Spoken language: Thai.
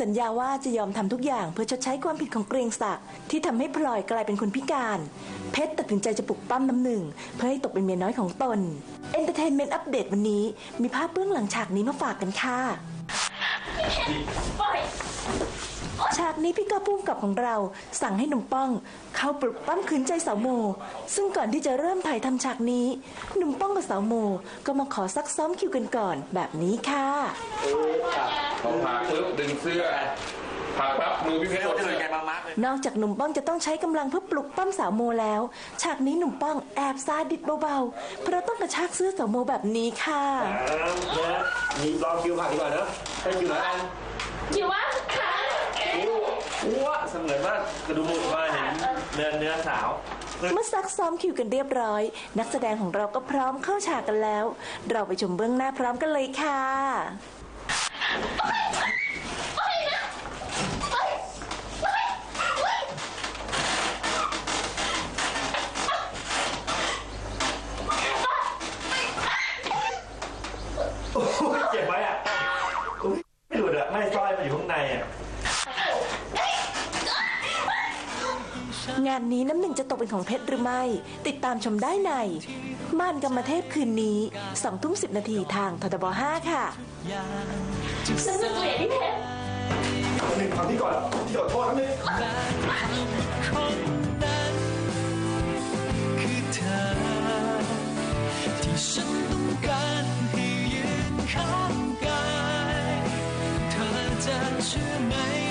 สัญญาว่าจะยอมทำทุกอย่างเพื่อชดใช้ความผิดของเกรียงศักดิ์ที่ทำให้พลอยกลายเป็นคนพิการ เพชรตัดสินใจจะปลุกปั้มน้ำหนึ่ง เพื่อให้ตกเป็นเมียน้อยของตนเอนเตอร์เทนเมนต์อัปเดตวันนี้ มีภาพเบื้องหลังฉากนี้มาฝากกันค่ะ นี้พี่ก้าวปุ้มกับของเราสั่งให้หนุ่มป้อง เข้าปลุกปั้มขืนใจสาวโม ซึ่งก่อนที่จะเริ่มถ่ายทำฉากนี้ หนุ่มป้องกับสาวโมก็มาขอซักซ้อมคิวกันก่อนแบบนี้ค่ะพอผลักปุ๊บดึงเสื้อผลักปั๊บมือพี่เพชรเร็กวดจะเสื้เป็นอไงบ้างมาร์คเลยนอกจากหนุ่มป้องจะต้องใช้กำลังเพื่อปลุกปั้มสาวโมแล้ว ฉากนี้หนุ่มป้องแอบซาดิดเบาๆ เพราะต้องกระชากเสื้อสาวโมแบบนี้ค่ะเนื้อมีลองคิวผักดีกว่าเนอะให้คิวหน่อยอันอยู่ว่าค่ะคิว อ้วเสมือนว่ากระดูกหมุดมาเห็นเนื้อเนื้อสาว เมื่อซักซ้อมคิวกันเรียบร้อย นักแสดงของเราก็พร้อมเข้าฉากกันแล้ว เราไปชมเบื้องหน้าพร้อมกันเลยค่ะโอ้ยเจ็บไหมอะอุ๊ยไม่หลุดอะไม่สร้อยมันอยู่ข้างในอะ งานนี้น้ำหนึ่งจะตกเป็นของเพชรหรือไม่ ติดตามชมได้ใน ม่านกรรมเทพคืนนี้สองทุ่มสินาทีทางททบ5ค่ะฉันจะเกลียดพี่เพชรหนึ่งทำที่ก่อนที่ขอโทษนะเนี่ยที่ฉันต้องการให้ยืนข้างกาย เธอจะเชื่อไหม